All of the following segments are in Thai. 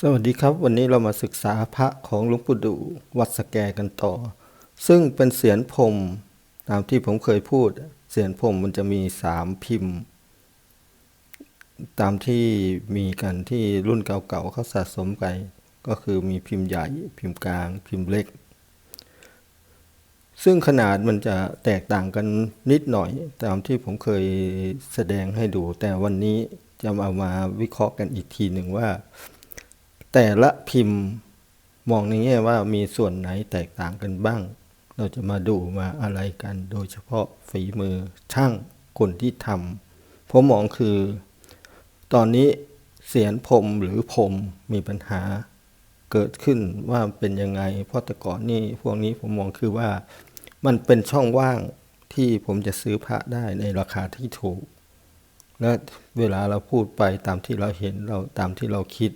สวัสดีครับ วันนี้เรามาศึกษาพระของหลวงปู่ดูวัดสแกกันต่อ ซึ่งเป็นเสียนพรมตามที่ผมเคยพูด เสียนพรมมันจะมีสามพิมพ์ ตามที่มีกันที่รุ่นเก่าๆเขาสะสมไปก็คือมีพิมพ์ใหญ่พิมพ์กลาง พิมพ์เล็ก ซึ่งขนาดมันจะแตกต่างกันนิดหน่อย ตามที่ผมเคยแสดงให้ดู แต่วันนี้จะเอามาวิเคราะห์กันอีกทีหนึ่งว่า แต่ละพิมพ์มองในแง่ว่ามีส่วนไหนแตกต่างกันบ้าง เราจะมาดูมาอะไรกัน โดยเฉพาะฝีมือช่างคนที่ทำผมมองคือ ตอนนี้เสียนพรมหรือพรมมีปัญหาเกิดขึ้นว่าเป็นยังไง เพราะแต่ก่อนนี่พวกนี้ผมมองคือว่า มันเป็นช่องว่างที่ผมจะซื้อพระได้ในราคาที่ถูก และเวลาเราพูดไปตามที่เราเห็นเราตามที่เราคิด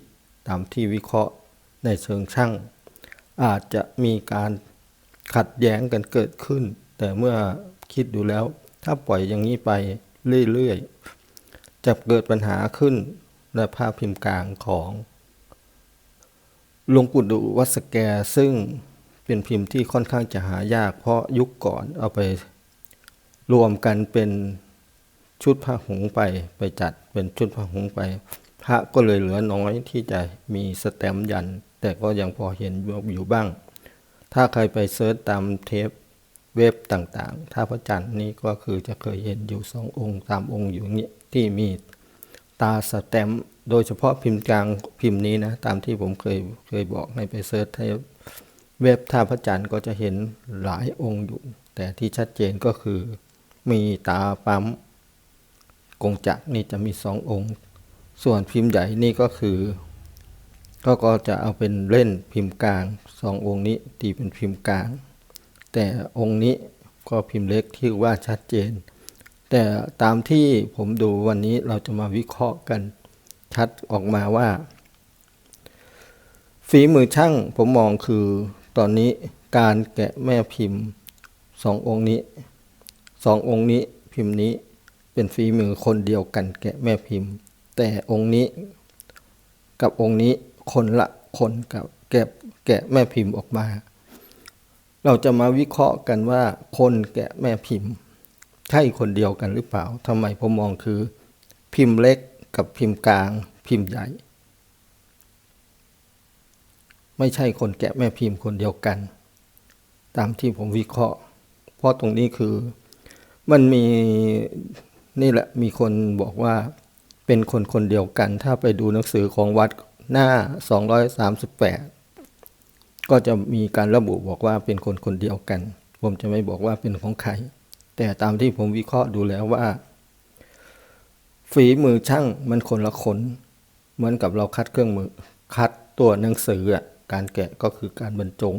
ามที่วิเคราะห์ในเชิงช่าง อาจจะมีการขัดแย้งกันเกิดขึ้น แต่เมื่อคิดดูแล้ว ถ้าปล่อยอย่างนี้ไปเรื่อยๆจะเกิดปัญหาขึ้นในภาพพิมพ์กลางของหลวงปู่ดูวัสแกซึ่งเป็นพิมพ์ที่ค่อนข้างจะหายาก เพราะยุคก่อนเอาไปรวมกันเป็นชุดผ้าหุงไปไปจัดเป็นชุดผ้าหุงไป พระก็เลยเหลือน้อยที่จะมีสแตมยัน แต่ก็ยังพอเห็นอยู่บ้าง ถ้าใครไปเซิร์ชตามเทปเว็บต่างๆถ้าพระจันทร์นี่ก็คือจะเคยเห็นอยู่สององค์สามองค์อยู่นี้ที่มีตาสแตมโดยเฉพาะพิมพ์กลางพิมพ์นี้นะตามที่ผมเคยเคยบอกให้ไปเซิร์ชให้เว็บท่าพระจันทร์ก็จะเห็นหลายองค์อยู่ แต่ที่ชัดเจนก็คือมีตาปั๊มกงจักรนี่จะมีสององค์ ส่วนพิมพ์ใหญ่นี่ก็คือก็ก็จะเอาเป็นเล่นพิมพ์กลางสององค์นี้ตีเป็นพิมพ์กลาง แต่องค์นี้ก็พิมพ์เล็กที่ว่าชัดเจน แต่ตามที่ผมดูวันนี้เราจะมาวิเคราะห์กันชัดออกมาว่า ฝีมือช่างผมมองคือตอนนี้การแกะแม่พิมพ์สององค์นี้สององค์นี้พิมพ์นี้เป็นฝีมือคนเดียวกันแกะแม่พิมพ์ แต่องค์นี้กับองค์นี้คนละคนกับแกะแกะแม่พิมพ์ออกมา เราจะมาวิเคราะห์กันว่าคนแกะแม่พิมพ์ ใช่คนเดียวกันหรือเปล่าทำไมผมมองคือ พิมพ์เล็กกับพิมพ์กลางพิมพ์ใหญ่ ไม่ใช่คนแกะแม่พิมพ์คนเดียวกัน ตามที่ผมวิเคราะห์ เพราะตรงนี้คือมันมีนี่แหละมีคนบอกว่า เป็นคนคนเดียวกัน ถ้าไปดูหนังสือของวัดหน้า 238 ก็จะมีการระบุบอกว่าเป็นคนคนเดียวกัน ผมจะไม่บอกว่าเป็นของใคร แต่ตามที่ผมวิเคราะห์ดูแล้วว่า ฝีมือช่างมันคนละคน เหมือนกับเราคัดเครื่องมือ คัดตัวหนังสืออะการแกะก็คือการบรรจง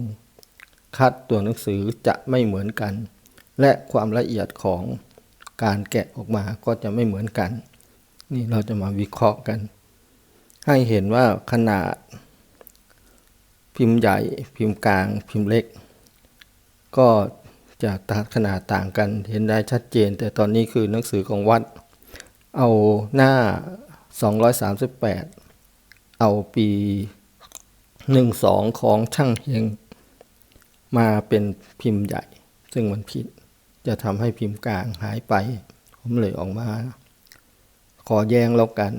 คัดตัวหนังสือจะไม่เหมือนกัน และความละเอียดของการแกะออกมาก็จะไม่เหมือนกัน นี่เราจะมาวิเคราะห์กัน ให้เห็นว่าขนาด พิมพ์ใหญ่พิมพ์กลางพิมพ์เล็ก ก็จะตัดขนาดต่างกันเห็นได้ชัดเจน แต่ตอนนี้คือหนังสือของวัด เอาหน้า 238 เอาปี 12 ของช่างเฮงมาเป็นพิมพ์ใหญ่ ซึ่งมันผิดจะทำให้พิมพ์กลางหายไป ผมเลยออกมา อแย้งแล้วกัน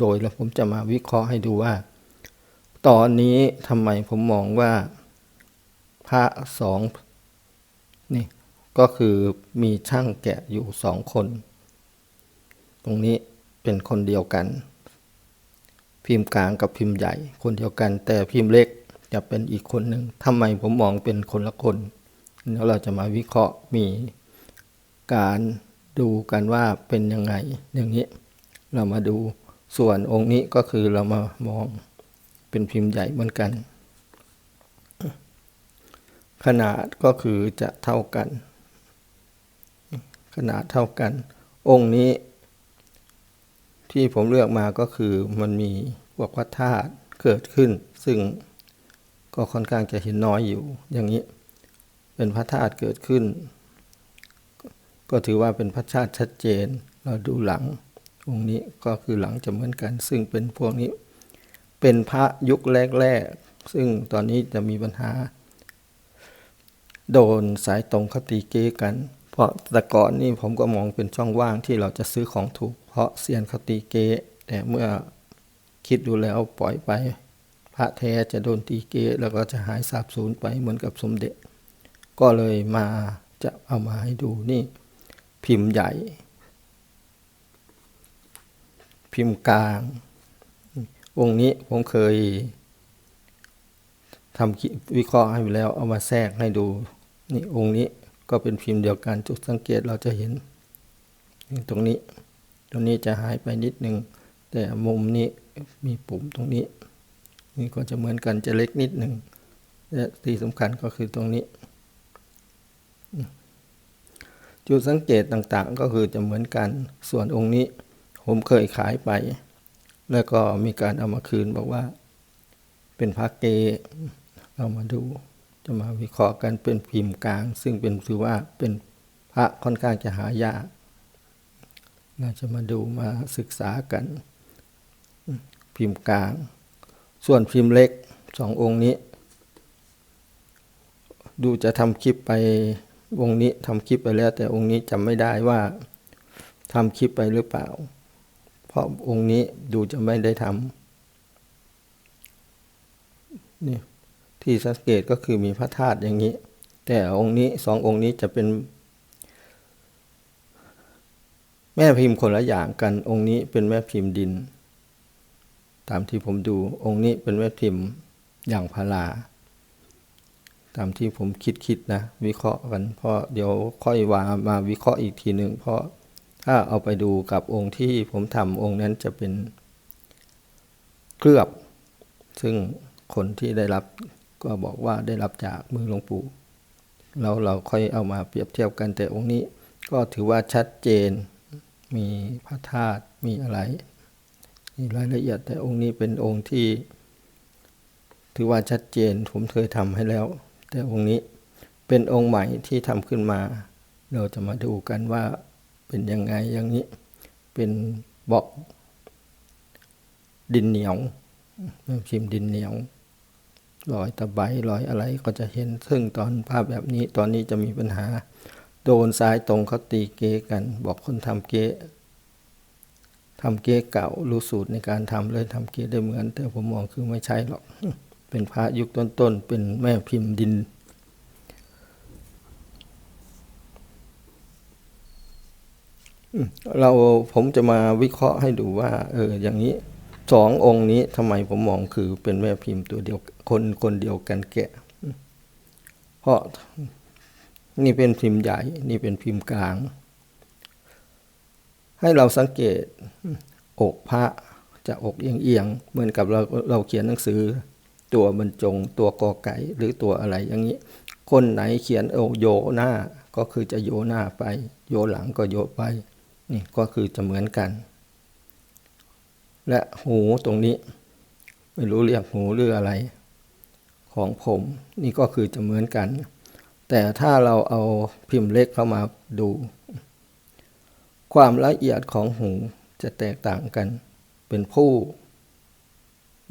โดยแล้วผมจะมาวิเคราะห์ให้ดูว่า ตอนนี้ทำไมผมมองว่าพระสองนี่ก็คือมีช่างแกะอยู่สองคน ตรงนี้เป็นคนเดียวกัน พิมพ์กลางกับพิมพ์ใหญ่ คนเดียวกัน แต่พิมพ์เล็กจะเป็นอีกคนหนึ่งทำไมผมมองเป็นคนละคน แล้วเราจะมาวิเคราะห์มีการ ดูกันว่าเป็นยังไงอย่างนี้ เรามาดูส่วนองค์นี้ก็คือเรามามองเป็นพิมพ์ใหญ่เหมือนกัน ขนาดก็คือจะเท่ากัน ขนาดเท่ากัน องค์นี้ ที่ผมเลือกมาก็คือมันมีพวกวัฏธาตุเกิดขึ้น ซึ่งก็ค่อนข้างจะเห็นน้อยอยู่อย่างนี้ เป็นพระธาตุเกิดขึ้น ก็ถือว่าเป็นพระชาติชัดเจน เราดูหลังองค์นี้ก็คือหลังจะเหมือนกัน ซึ่งเป็นพวกนี้ เป็นพระยุคแรกๆ ซึ่งตอนนี้จะมีปัญหา โดนสายตรงเขาตีเก้กัน เพราะแต่ก่อนนี่ผมก็มองเป็นช่องว่างที่เราจะซื้อของถูก เพราะเซียนเขาตีเก้แต่เมื่อคิดดูแล้วปล่อยไป พระแท้จะโดนตีเก้แล้วก็จะหายสาบสูญไปเหมือนกับสมเด็จ ก็เลยมาจะเอามาให้ดูนี่ พิมพ์ใหญ่ พิมพ์กลาง องค์นี้ผมเคยทำวิเคราะห์ให้ไปแล้วเอามาแทรกให้ดูนี่องค์นี้ก็เป็นพิมพ์เดียวกันจุดสังเกตเราจะเห็น ตรงนี้ ตรงนี้จะหายไปนิดนึง แต่มุมนี้มีปุ่มตรงนี้ นี่ก็จะเหมือนกันจะเล็กนิดหนึ่งและที่สำคัญก็คือตรงนี้ จุดสังเกตต่างๆ ก็คือจะเหมือนกันส่วนองค์นี้ ผมเคยขายไป แล้วก็มีการเอามาคืนบอกว่า เป็นพระเกเรามาดูจะมาวิเคราะห์กันเป็นพิมพ์กลาง ซึ่งเป็นถือว่าเป็นพระค่อนข้างจะหายากเราจะมาดูมาศึกษากัน พิมพ์กลาง ส่วนพิมพ์เล็กสององค์นี้ ดูจะทำคลิปไป องค์นี้ทำคลิปไปแล้ว แต่องค์นี้จำไม่ได้ว่าทำคลิปไปหรือเปล่า เพราะองค์นี้ดูจะไม่ได้ทำนี่ที่สังเกตก็คือมีพระธาตุอย่างนี้ แต่องค์นี้สององค์นี้จะเป็น แม่พิมพ์คนละอย่างกัน องค์นี้เป็นแม่พิมพ์ดิน ตามที่ผมดูองค์นี้เป็นแม่พิมพ์อย่างพาา ตามที่ผมคิดคิดนะ วิเคราะห์กันเพราะเดี๋ยวค่อยวามาวิเคราะห์อีกทีหนึ่งเพราะถ้าเอาไปดูกับองค์ที่ผมทำองค์นั้นจะเป็นเคลือบ ซึ่งคนที่ได้รับก็บอกว่าได้รับจากมือหลวงปู่แล้วเราค่อยเอามาเปรียบเทียบกันแต่องค์นี้ก็ถือว่าชัดเจนมีพระธาตุมีอะไรมีรายละเอียดแต่องค์นี้เป็นองค์ที่ ถือว่าชัดเจนผมเคยทำให้แล้ว แต่องค์นี้เป็นองค์ใหม่ที่ทำขึ้นมา เราจะมาดูกันว่าเป็นยังไงอย่างนี้ เป็นบอกดินเหนียวพิมพ์ดินเหนียวรอยตะไบรอยอะไรก็จะเห็น ซึ่งตอนภาพแบบนี้ตอนนี้จะมีปัญหา โดนซ้ายตรงเขาตีเกกัน บอกคนทำเกทำเกเก่ารู้สูตรในการทำเลยทำเกได้เหมือน แต่ผมมองคือไม่ใช่หรอก เป็นพระยุคต้นๆ เป็นแม่พิมพ์ดิน เราผมจะมาวิเคราะห์ให้ดูว่า เออ อย่างนี้สององค์นี้ทำไมผมมองคือเป็นแม่พิมพ์ตัวเดียวคนคนเดียวกันแกะ เพราะนี่เป็นพิมพ์ใหญ่ นี่เป็นพิมพ์กลาง ให้เราสังเกตอกพระจะอกเอียงเอียงเหมือนกับเราเราเขียนหนังสือ ตัวบรรจงตัวกอไก่หรือตัวอะไรอย่างนี้ คนไหนเขียนโอโยหน้าก็คือจะโยหน้าไป โยหลังก็โยไปนี่ก็คือจะเหมือนกัน และหูตรงนี้ ไม่รู้เรียกหูหรืออะไร ของผมนี่ก็คือจะเหมือนกัน แต่ถ้าเราเอาพิมพ์เล็กเข้ามาดู ความละเอียดของหูจะแตกต่างกัน เป็นผู้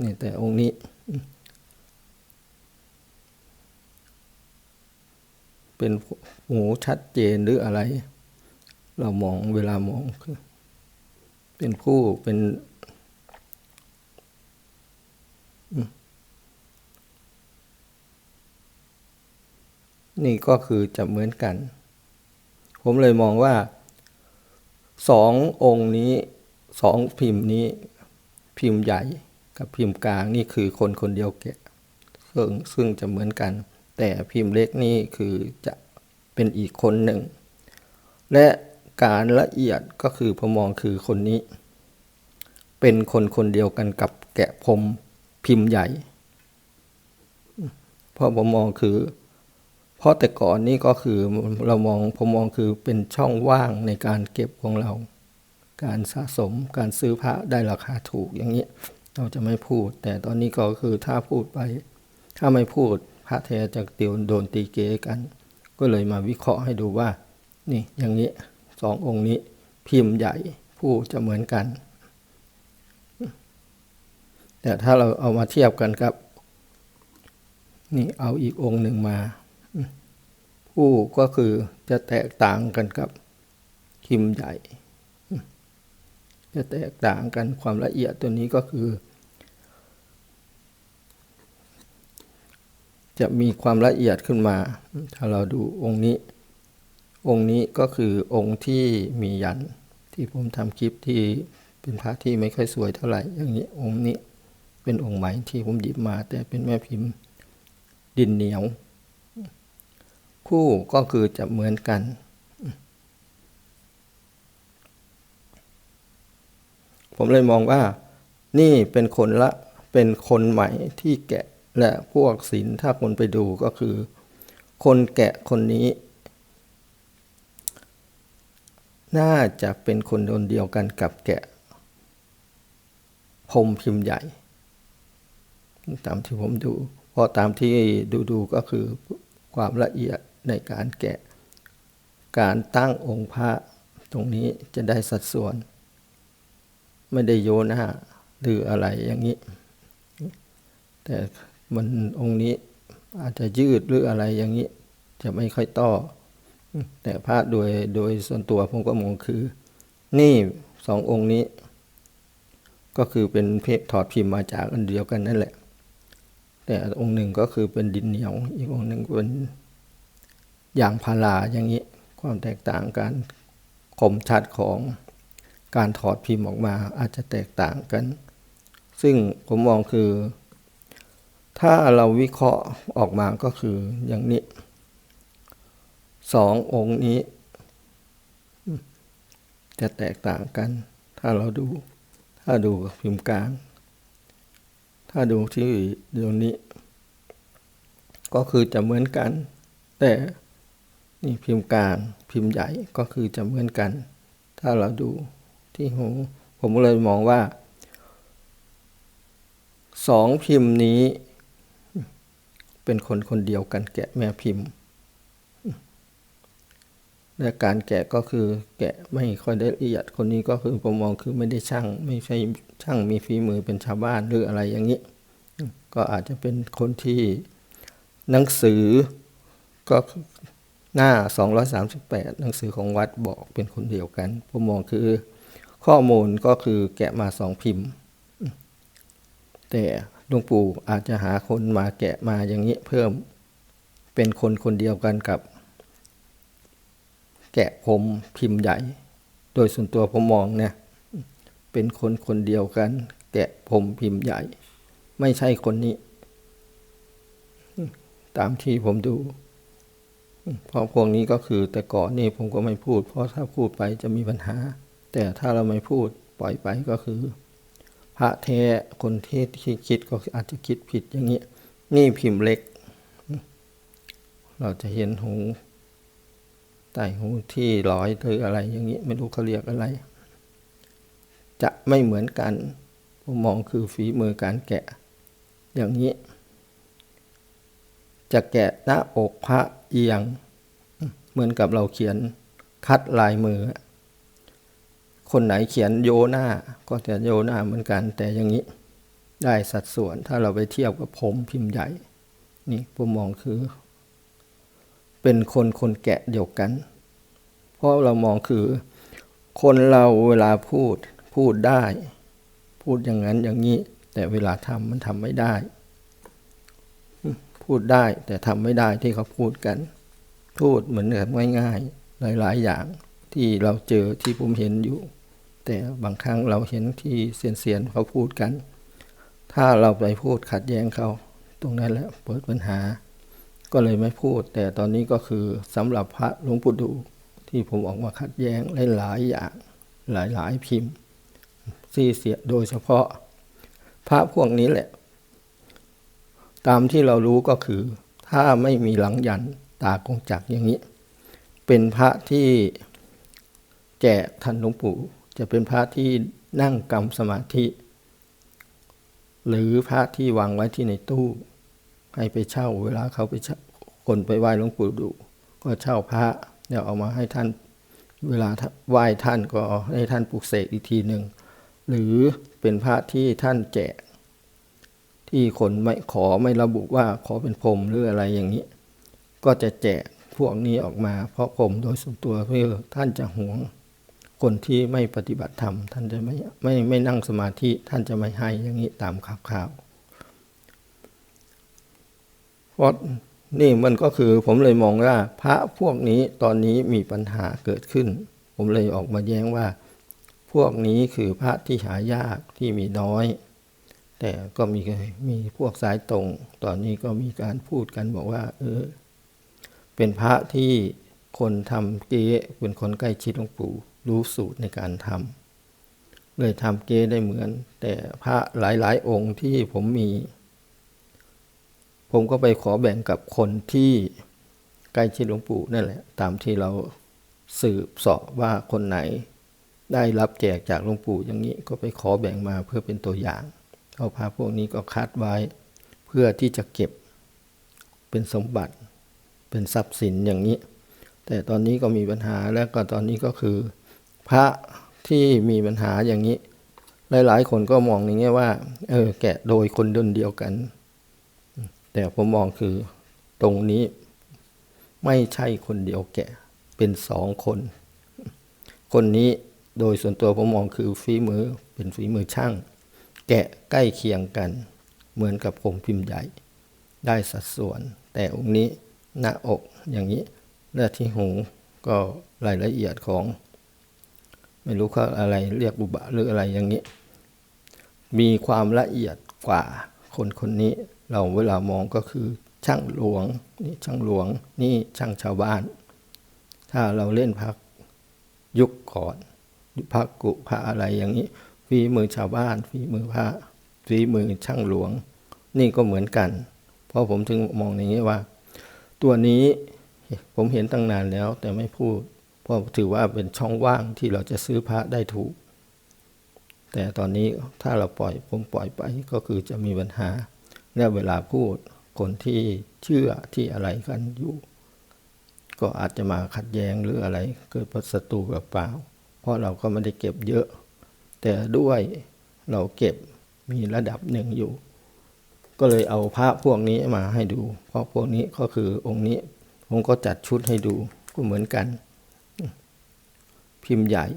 นี่แต่องค์นี้ เป็นหูชัดเจนหรืออะไร เรามองเวลามองคือเป็นผู้เป็นนี่ก็คือจะเหมือนกัน ผมเลยมองว่าสององค์นี้สองพิมพ์นี้ พิมพ์ใหญ่กับพิมพ์กลางนี่คือคนคนเดียวแกะซึ่งซึ่งจะเหมือนกัน แต่พิมพ์เล็กนี่คือจะเป็นอีกคนหนึ่ง และการละเอียดก็คือผมมองคือคนนี้ เป็นคนคนเดียวกันกับแกะพรมพิมพ์ใหญ่เพราะผมมองคือ เพราะแต่ก่อนนี่ก็คือเรามองผมมองคือเป็นช่องว่างในการเก็บของเรา การสะสมการซื้อพระได้ราคาถูกอย่างนี้ เราจะไม่พูด แต่ตอนนี้ก็คือถ้าพูดไป ถ้าไม่พูด พระแท้จะเตียวโดนตีเกกัน ก็เลยมาวิเคราะห์ให้ดูว่า นี่อย่างนี้สององค์นี้พิมพ์ใหญ่ผู้จะเหมือนกัน แต่ถ้าเราเอามาเทียบกันครับ นี่เอาอีกองค์หนึ่งมาผู้ก็คือจะแตกต่างกันกับพิมพ์ใหญ่จะแตกต่างกันความละเอียดตัวนี้ก็คือ จะมีความละเอียดขึ้นมา ถ้าเราดูองค์นี้ องค์นี้ก็คือองค์ที่มียัน ที่ผมทำคลิปที่เป็นพระที่ไม่ค่อยสวยเท่าไหร่ อย่างนี้องค์นี้เป็นองค์ใหม่ที่ผมหยิบมา แต่เป็นแม่พิมพ์ดินเหนียว คู่ก็คือจะเหมือนกัน ผมเลยมองว่า นี่เป็นคนละเป็นคนใหม่ที่แกะ และพวกศิลถ้าคนไปดูก็คือ คนแกะคนนี้ น่าจะเป็นคนคนเดียวกันกับแกะพรมพิมพ์ใหญ่ ตามที่ผมดูเพราะตามที่ดูดูๆก็คือความละเอียดในการแกะ การตั้งองค์พระตรงนี้จะได้สัดส่วน ไม่ได้โยนหน้าหรืออะไรอย่างนี้ แต่ มันองค์นี้อาจจะยืดหรืออะไรอย่างนี้ จะไม่ค่อยต่อ แต่พระโดยโดยส่วนตัวผมก็มองคือ นี่สององค์นี้ ก็คือเป็นเพถอดพิมพ์มาจากอันเดียวกันนั่นแหละ แต่องค์หนึ่งก็คือเป็นดินเหนียว อีกองค์หนึ่งเป็นยางพาราอย่างนี้ ความแตกต่างการคมชัดของการถอดพิมพ์ออกมาอาจจะแตกต่างกัน ซึ่งผมมองคือ ถ้าเราวิเคราะห์ออกมาก็คืออย่างนี้สององค์นี้ จะแตกต่างกัน ถ้าเราดู ถ้าดูพิมพ์กลาง ถ้าดูที่เดี๋ยวนี้ ก็คือจะเหมือนกัน แต่นี่พิมพ์กลางพิมพ์ใหญ่ก็คือจะเหมือนกัน ถ้าเราดูที่หูผมเลยมองว่าสองพิมพ์นี้ เป็นคนคนเดียวกันแกะแม่พิมพ์และการแกะก็คือแกะไม่ค่อยได้ละเอียดคนนี้ก็คือผมมองคือไม่ได้ช่าง ไม่ใช่ช่างมีฝีมือเป็นชาวบ้านหรืออะไรอย่างนี้ ก็อาจจะเป็นคนที่หนังสือก็หน้า 238 หนังสือของวัดบอกเป็นคนเดียวกัน ผมมองคือข้อมูลก็คือแกะมาสองพิมพ์ แต่ หลวงปู่อาจจะหาคนมาแกะมาอย่างนี้เพิ่มเป็นคนคนเดียวกันกับ แกะผมพิมพ์ใหญ่ โดยส่วนตัวผมมองเนี่ยเป็นคนคนเดียวกัน แกะผมพิมพ์ใหญ่ ไม่ใช่คนนี้ ตามที่ผมดูเพราะพวกนี้ก็คือแต่ก่อนนี่ผมก็ไม่พูด เพราะถ้าพูดไปจะมีปัญหา แต่ถ้าเราไม่พูดปล่อยไปก็คือ พระแท้คนที่ที่คิดก็อาจจะคิดผิดอย่างนี้ นี่พิมพ์เล็ก เราจะเห็นหูใต้หูที่ร้อยหรืออะไร อย่างนี้ ไม่รู้เขาเรียกอะไร จะไม่เหมือนกันผมมองคือฝีมือการแกะ อย่างนี้ จะแกะหน้าอกพระเอียง เหมือนกับเราเขียนคัดลายมือ คนไหนเขียนโยหน้า ก็จะโยหน้าเหมือนกัน แต่อย่างนี้ได้สัดส่วนถ้าเราไปเทียบกับผมพิมพ์ใหญ่ นี่ผมมองคือ เป็นคนคนแกะเดียวกัน เพราะเรามองคือ คนเราเวลาพูดพูดได้ พูดอย่างนั้นอย่างนี้ แต่เวลาทำมันทำไม่ได้ พูดได้แต่ทำไม่ได้ที่เขาพูดกัน พูดเหมือนแบบง่ายๆหลายๆอย่าง ที่เราเจอที่ผมเห็นอยู่ แต่บางครั้งเราเห็นที่เซียนๆเขาพูดกัน ถ้าเราไปพูดขัดแย้งเขา ตรงนั้นแหละเปิดปัญหา ก็เลยไม่พูด แต่ตอนนี้ก็คือสำหรับพระหลวงปู่ดูที่ผมออกมาขัดแย้งหลายๆอย่างหลายๆพิมพ์ที่เสียโดยเฉพาะ พระพวกนี้แหละ ตามที่เรารู้ก็คือ ถ้าไม่มีหลังยันตากงจักอย่างนี้ เป็นพระที่ แจกท่านหลวงปู่จะเป็นพระที่นั่งกรรมสมาธิ หรือพระที่วางไว้ที่ในตู้ ให้ไปเช่าเวลาเขาไปคนไปไหว้หลวงปู่ดู ก็เช่าพระเดี๋ยวเอามาให้ท่านเวลาไหว้ท่านก็ให้ท่านปลุกเสกอีกทีหนึ่งหรือเป็นพระที่ท่านแจก ที่คนไม่ขอไม่ระบุว่าขอเป็นพรมหรืออะไรอย่างนี้ ก็จะแจกพวกนี้ออกมา เพราะผมโดยส่วนตัวเพื่อท่านจะหวง คนที่ไม่ปฏิบัติธรรม ท่านจะไม่ไม่ไม่นั่งสมาธิท่านจะไม่ให้อย่างนี้ตามข่าวข่าวเพราะนี่มันก็คือผมเลยมองว่า พระพวกนี้ตอนนี้มีปัญหาเกิดขึ้น ผมเลยออกมาแย้งว่า พวกนี้คือพระที่หายากที่มีน้อย แต่ก็มีมีพวกสายตรง ตอนนี้ก็มีการพูดกันบอกว่า เออ เป็นพระที่คนทำเก๊เป็นคนใกล้ชิดหลวงปู่ รู้สูตรในการทำเลยทำเก๊ได้เหมือน แต่พระหลายๆ องค์ที่ผมมี ผมก็ไปขอแบ่งกับคนที่ใกล้ชิดหลวงปู่นั่นแหละ ตามที่เราสืบสาะว่าคนไหน ได้รับแจกจากหลวงปู่อย่างนี้ก็ไปขอแบ่งมาเพื่อเป็นตัวอย่างเอาพระพวกนี้ก็คัดไว้เพื่อที่จะเก็บเป็นสมบัติเป็นทรัพย์สินอย่างนี้ แต่ตอนนี้ก็มีปัญหาแล้วก็ตอนนี้ก็คือ พระที่มีปัญหาอย่างนี้ หลาย ๆ คนก็มองอย่างเงี้ว่า เออ แกะโดยคนดนเดียวกัน แต่ผมมองคือตรงนี้ไม่ใช่คนเดียวแกะเป็นสองคน คนนี้โดยส่วนตัวผมมองคือฝีมือเป็นฝีมือช่าง แกะใกล้เคียงกัน เหมือนกับผมพิมพ์ใหญ่ ได้สัดส่วน แต่องค์นี้หน้าอกอย่างนี้และที่หูก็รายละเอียดของ ไม่รู้เขาอะไรเรียกบุบะหรืออะไรอย่างนี้ มีความละเอียดกว่าคนคนนี้ เราเวลามองก็คือช่างหลวงนี่ช่างหลวงนี่ช่างชาวบ้าน ถ้าเราเล่นพักยุคก่อนพักกุพระอะไรอย่างนี้ฝีมือชาวบ้านฝีมือพระฝีมือช่างหลวง นี่ก็เหมือนกัน เพราะผมถึงมองอย่างนี้ว่า ตัวนี้ผมเห็นตั้งนานแล้วแต่ไม่พูด เพราะถือว่าเป็นช่องว่างที่เราจะซื้อพระได้ถูก แต่ตอนนี้ถ้าเราปล่อยผมปล่อยไปก็คือจะมีปัญหาและเวลาพูดคนที่เชื่อที่อะไรกันอยู่ ก็อาจจะมาขัดแย้งหรืออะไรเกิดศัตรูกับเปล่า เพราะเราก็ไม่ได้เก็บเยอะ แต่ด้วยเราเก็บมีระดับหนึ่งอยู่ ก็เลยเอาพระพวกนี้มาให้ดู เพราะพวกนี้ก็คือองค์นี้ผมก็จัดชุดให้ดูก็เหมือนกัน พิมพ์ใหญ่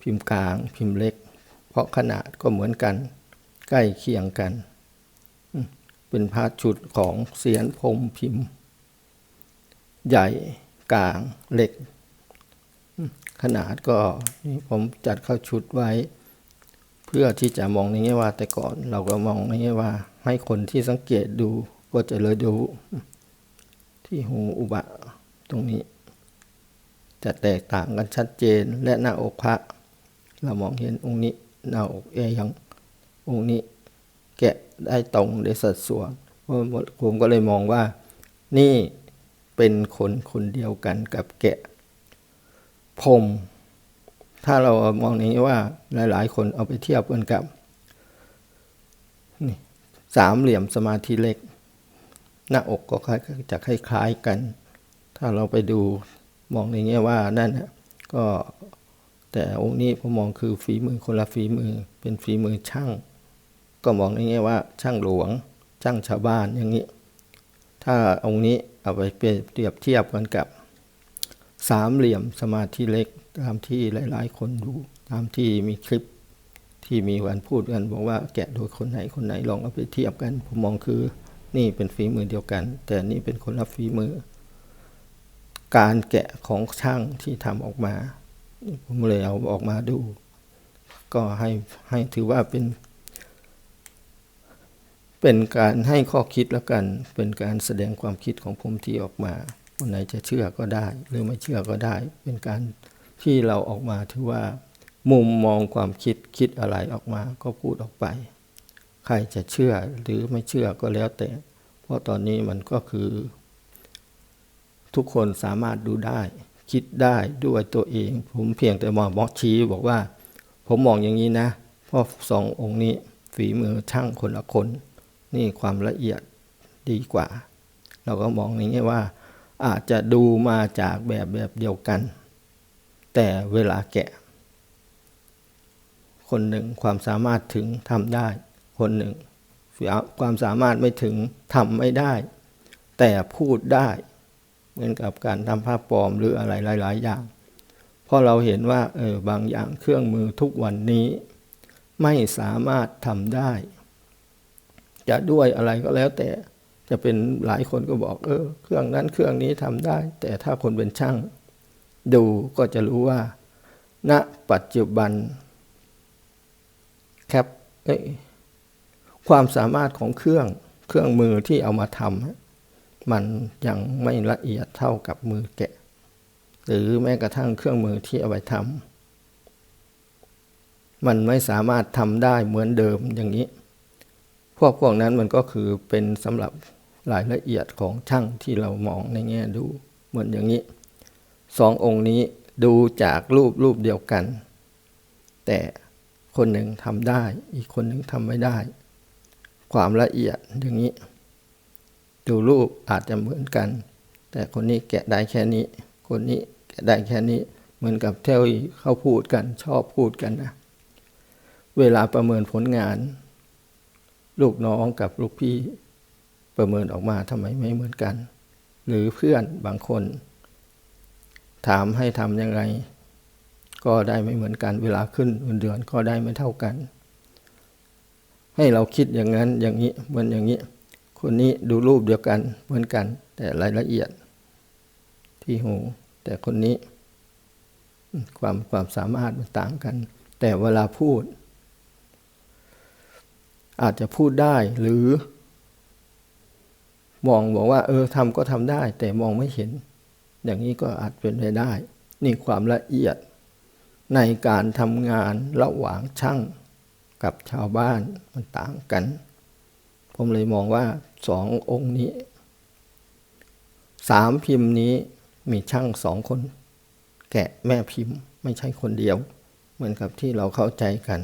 พิมพ์กลาง พิมพ์เล็ก เพราะขนาดก็เหมือนกัน ใกล้เคียงกัน เป็นพระชุดของเสียนพรมพิมพ์ ใหญ่กลางเล็ก ขนาดก็นี่ผมจัดเข้าชุดไว้ เพื่อที่จะมองในแง่ว่าแต่ก่อน เราก็มองในแง่ว่า ให้คนที่สังเกตดูก็จะเลยดูที่หูอุบะตรงนี้ จะแตกต่างกันชัดเจนและหน้าอกพระ เรามองเห็นองค์นี้หน้าอกเอยังองค์นี้แกะได้ตรงได้สัดส่วนผมก็เลยมองว่า นี่เป็นคนคนเดียวกันกับแกะพรมถ้าเรามองอย่างนี้ว่าหลาย ๆ คนเอาไปเทียบกันกับนี่สามเหลี่ยมสมาธิเล็ก หน้าอกก็จะคล้ายๆกัน ถ้าเราไปดู มองอย่างนี้ว่านั่นนะก็แต่องค์นี้ผมมองคือฝีมือคนละฝีมือเป็นฝีมือช่าง ก็มองอย่างนี้ว่าช่างหลวงช่างชาวบ้านอย่างนี้ ถ้าองค์นี้เอาไปเปรียบเทียบกันกับสามเหลี่ยมสมาธิเล็กตามที่หลาย ๆ คนดูตามที่มีคลิปที่มีการพูดกันบอกว่าแกะโดยคนไหนคนไหนลองเอาไปเทียบกัน ผมมองคือนี่เป็นฝีมือเดียวกัน แต่นี่เป็นคนละฝีมือ การแกะของช่างที่ทำออกมา ผมเลยเอาออกมาดู ก็ให้ให้ถือว่าเป็น เป็นการให้ข้อคิดแล้วกัน เป็นการแสดงความคิดของผมที่ออกมาคนไหนจะเชื่อก็ได้ หรือไม่เชื่อก็ได้ เป็นการที่เราออกมาถือว่า มุมมองความคิดคิดอะไรออกมา ก็พูดออกไป ใครจะเชื่อหรือไม่เชื่อก็แล้วแต่ เพราะตอนนี้มันก็คือ ทุกคนสามารถดูได้ คิดได้ด้วยตัวเอง ผมเพียงแต่มองมอชี้บอกว่า ผมมองอย่างนี้นะเพราะสององค์นี้ฝีมือช่างคนละคน นี่ความละเอียดดีกว่า เราก็มองอย่างนี้ว่า อาจจะดูมาจากแบบแบบเดียวกัน แต่เวลาแกะ คนหนึ่งความสามารถถึงทำได้ คนหนึ่งความสามารถไม่ถึงทำไม่ได้ แต่พูดได้ เหมือนกับการทำภาพปลอมหรืออะไรหลาย ๆ อย่าง เพราะเราเห็นว่าเออบางอย่างเครื่องมือทุกวันนี้ ไม่สามารถทำได้ จะด้วยอะไรก็แล้วแต่จะเป็นหลายคนก็บอกเออ เครื่องนั้นเครื่องนี้ทำได้ แต่ถ้าคนเป็นช่าง ดูก็จะรู้ว่า ณปัจจุบันแคปเอ้ยความสามารถของเครื่องเครื่องมือที่เอามาทำ มันยังไม่ละเอียดเท่ากับมือแกะ หรือแม้กระทั่งเครื่องมือที่เอาไปทำมันไม่สามารถทำได้เหมือนเดิมอย่างนี้ พวกพวกนั้นมันก็คือเป็นสำหรับรายละเอียดของช่างที่เรามองในแง่ดูเหมือนอย่างนี้สององค์นี้ดูจากรูปรูปเดียวกัน แต่คนหนึ่งทำได้ อีกคนหนึ่งทำไม่ได้ ความละเอียดอย่างนี้ ดูรูปอาจจะเหมือนกัน แต่คนนี้แกะได้แค่นี้ คนนี้แกะได้แค่นี้ เหมือนกับเท่ที่เขาพูดกัน ชอบพูดกันนะ เวลาประเมินผลงาน ลูกน้องกับลูกพี่ประเมินออกมาทำไมไม่เหมือนกัน หรือเพื่อนบางคน ถามให้ทำยังไง ก็ได้ไม่เหมือนกัน เวลาขึ้นเงินเดือนก็ได้ไม่เท่ากัน ให้เราคิดอย่างนั้นอย่างนี้เหมือนอย่างนี้ คนนี้ดูรูปเดียวกันเหมือนกัน แต่รายละเอียด ที่หู แต่คนนี้ ความความสามารถมันต่างกัน แต่เวลาพูด อาจจะพูดได้หรือ มองบอกว่า เออทำก็ทำได้ แต่มองไม่เห็น อย่างนี้ก็อาจเป็นไปได้ นี่ความละเอียดในการทำงานระหว่างช่างกับชาวบ้านมันต่างกัน ผมเลยมองว่าสององค์นี้ สามพิมพ์นี้มีช่างสองคน แกะแม่พิมพ์ไม่ใช่คนเดียว เหมือนกับที่เราเข้าใจกัน